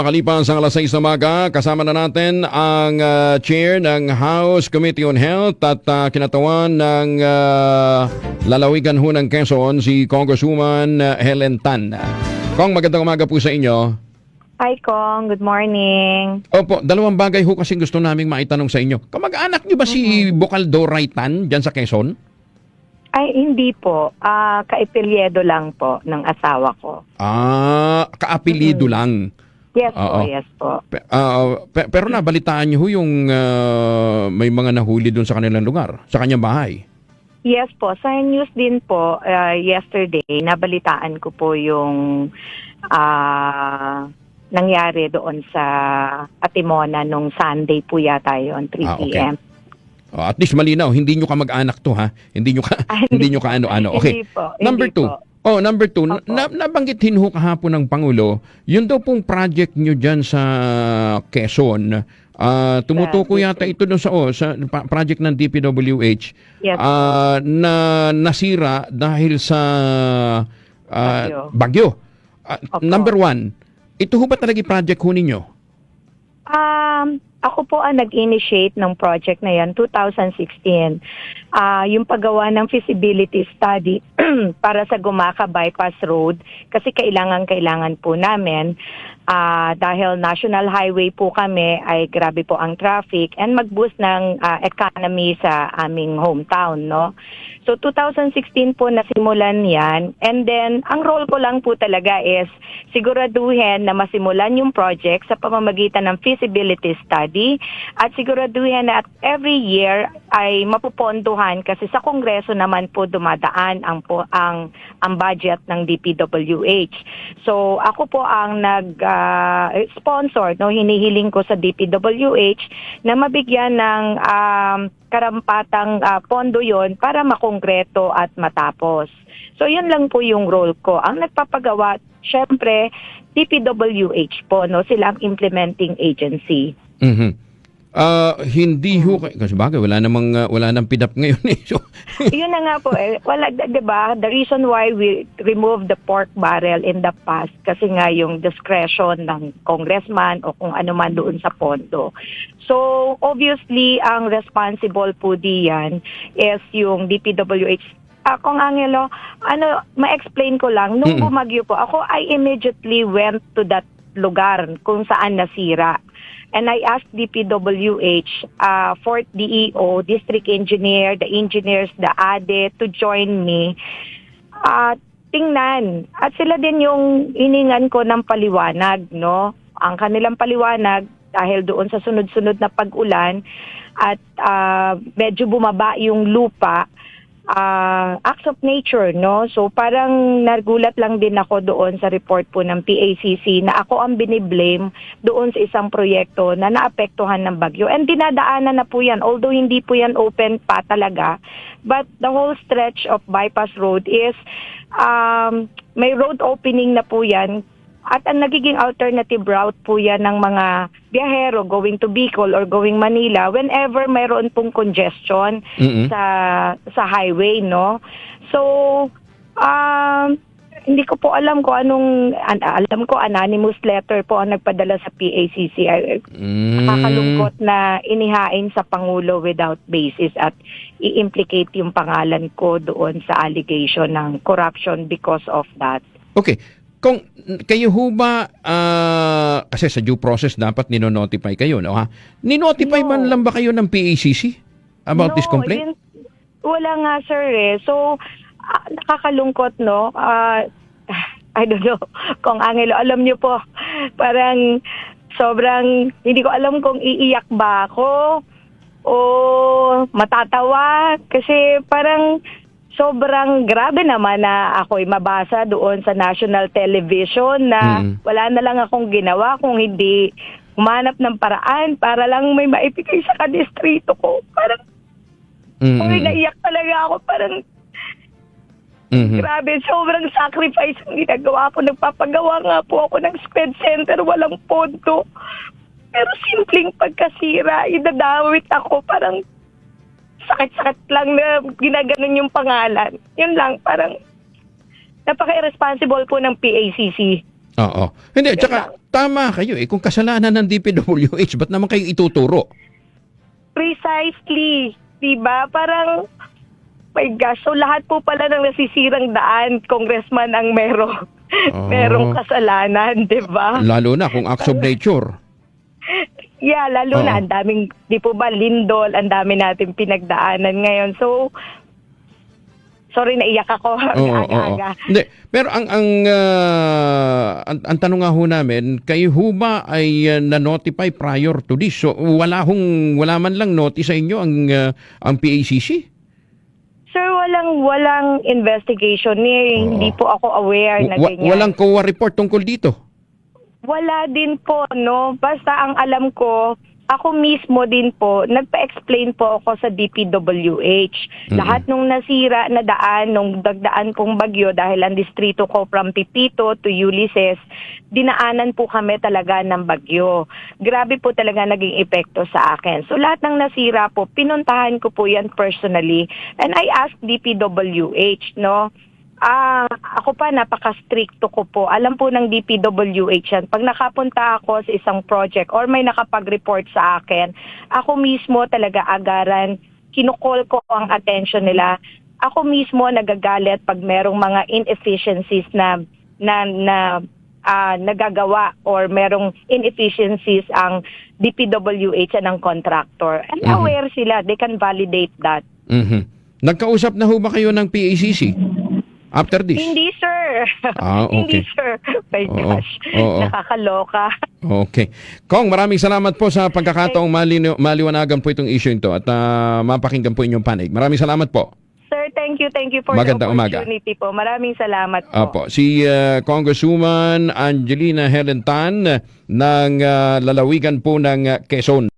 Makalipas ang alas 6 na maga, kasama na natin ang ah, chair ng House Committee on Health at ah, kinatawan ng ah, lalawigan ho ng Quezon, si Congresswoman Helen Tan. Kong, magandang umaga po sa inyo. Hi, Kong. Good morning. Opo, dalawang bagay ho kasi gusto naming maitanong sa inyo. Kamag-anak niyo ba si Bocaldo Raitan dyan sa Quezon? Ay, hindi po. Ah, kaipilyedo lang po ng asawa ko. Ah, kaapelido lang. Yes po, Oo. yes po. Pe- ah, pe- pero nabalitaan niyo ho yung ah, may mga nahuli doon sa kanilang lugar, sa kanyang bahay. Yes po. Sa news din po, ah, yesterday, nabalitaan ko po yung ah, nangyari doon sa Atimona nung Sunday po yata yun, 3 Ah, okay. p.m. Oh, at least malinaw, hindi nyo ka mag-anak to ha. Hindi nyo ka, Ah, hindi nyo ka ano-ano. Okay. Hindi po. Number hindi two. po. Oh, number two, Opo. na, nabanggitin ho kahapon ng Pangulo, yun daw pong project nyo dyan sa Quezon, ah, tumutuko Sa- yata ito doon sa, oh, sa project ng DPWH, Yes ah, na nasira dahil sa ah, Bagyo. bagyo. Ah, Opo. number one, ito ho ba talaga project ho ninyo? Um, ako po ang nag-initiate ng project na yan, 2016. Ah, yung paggawa ng feasibility study para sa Gumaka Bypass Road kasi kailangan-kailangan po namin ah, dahil national highway po kami ay grabe po ang traffic and mag-boost ng ah, economy sa aming hometown, no? So 2016 po nasimulan yan and then ang role ko lang po talaga is siguraduhin na masimulan yung project sa pamamagitan ng feasibility study at siguraduhin na at every year ay mapupondohan kasi sa kongreso naman po dumadaan ang po ang ang budget ng DPWH. So ako po ang nag ah, sponsor no hinihiling ko sa DPWH na mabigyan ng um, karampatang ah, pondo yon para makongreto at matapos. So yun lang po yung role ko. Ang nagpapagawa, syempre, DPWH po, no? Sila ang implementing agency. Mhm. Ah, hindi ho kay- kasi bagay wala namang ah, wala nang pidap ngayon eh. So, yun na nga po eh. Wala, di ba? The reason why we remove the pork barrel in the past kasi nga yung discretion ng congressman o kung ano man doon sa pondo. So, obviously, ang responsible po diyan is yung DPWH Ah, Kung Angelo, ano, ma-explain ko lang, nung bumagyo po, ako, I immediately went to that lugar kung saan nasira. And I asked DPWH, uh, Fort DEO, District Engineer, the engineers, the ADE to join me. At tingnan. At sila din yung iningan ko ng paliwanag, no? Ang kanilang paliwanag dahil doon sa sunod-sunod na pag-ulan at ah, medyo bumaba yung lupa, ah, acts of nature, no? So parang nagulat lang din ako doon sa report po ng PACC na ako ang biniblame doon sa isang proyekto na naapektuhan ng bagyo. And dinadaanan na po yan, although hindi po yan open pa talaga. But the whole stretch of bypass road is um, may road opening na po yan at ang nagiging alternative route po yan ng mga biyahero going to Bicol or going Manila whenever mayroon pong congestion Mhm. sa sa highway, no? So, um, hindi ko po alam kung anong, an- alam ko anonymous letter po ang nagpadala sa PACC. Mm. Nakakalungkot na inihain sa Pangulo without basis at i-implicate yung pangalan ko doon sa allegation ng corruption because of that. Okay. Kung kayo ho ba, ah, kasi sa due process dapat nino-notify kayo, no ha? Ninotify No. man lang ba kayo ng PACC about this complaint? yun- wala nga sir eh. So, ah, nakakalungkot no. Ah, I don't know kung Angelo, alam niyo po, parang sobrang, hindi ko alam kung iiyak ba ako o matatawa kasi parang sobrang grabe naman na ako'y mabasa doon sa national television na Mm. wala na lang akong ginawa kung hindi humanap ng paraan para lang may maipigay sa kadistrito ko. Parang, Mm, uy, naiyak talaga ako. Parang, mhm. grabe, sobrang sacrifice ang ginagawa ko. Nagpapagawa nga po ako ng squad center, walang pondo. Pero simpleng pagkasira, idadawit ako. Parang, sakit-sakit lang na ginaganon yung pangalan. Yun lang, parang, napaka-irresponsible po ng PACC. Oo. Hindi, tsaka tama kayo eh. Kung kasalanan ng DPWH, ba't naman kayo ituturo? Precisely. Diba? Parang, my gosh. So lahat po pala ng nasisirang daan, congressman ang merong, Oo. merong kasalanan, diba? Lalo na kung acts of nature. Yeah, lalo Oo. na, ang daming, di po ba, lindol, ang dami natin pinagdaanan ngayon. So, sorry, naiyak ako. Oo, oo, oo. aga-aga. Hindi, pero ang ang, ah, ang ang tanong nga ho namin, kayo ho ba ay ah, na-notify prior to this? So wala hong wala man lang notice sa inyo ang ah, ang PACC? Sir, walang walang investigation Oo. hindi po ako aware na Wa- ganyan. walang COA report tungkol dito. Wala din po, no? Basta ang alam ko, ako mismo din po, nagpa-explain po ako sa DPWH. Mm-mm. Lahat nung nasira na daan, nung dagdaan pong bagyo dahil ang distrito ko from Pipito to Ulysses, dinaanan po kami talaga ng bagyo. Grabe po talaga naging epekto sa akin. So lahat ng nasira po, pinuntahan ko po yan personally. And I asked DPWH, no? Ah, ako pa napaka-stricto ko po. Alam po ng DPWH yan. Pag nakapunta ako sa isang project or may nakapag-report sa akin, ako mismo talaga agaran, kinukol ko ang attention nila. Ako mismo nagagalit pag merong mga inefficiencies na na na ah, nagagawa or merong inefficiencies ang DPWH at ng contractor. And Mhm. aware sila, they can validate that. Mhm. Nagkausap na ho ba kayo ng PACC? After this? Hindi, sir. Ah, Hindi, okay. sir. My Oo, gosh. oo. Nakakaloka. Okay. Kong, maraming salamat po sa pagkakataong malino, maliwanagan po itong issue ito at ah, mapakinggan po inyong panig. Maraming salamat po. Sir, thank you. Thank you for Magandang the umaga. opportunity po. Maraming salamat po. Apo, si uh, Congresswoman Angelina Helen Tan ng uh, lalawigan po ng uh, Quezon.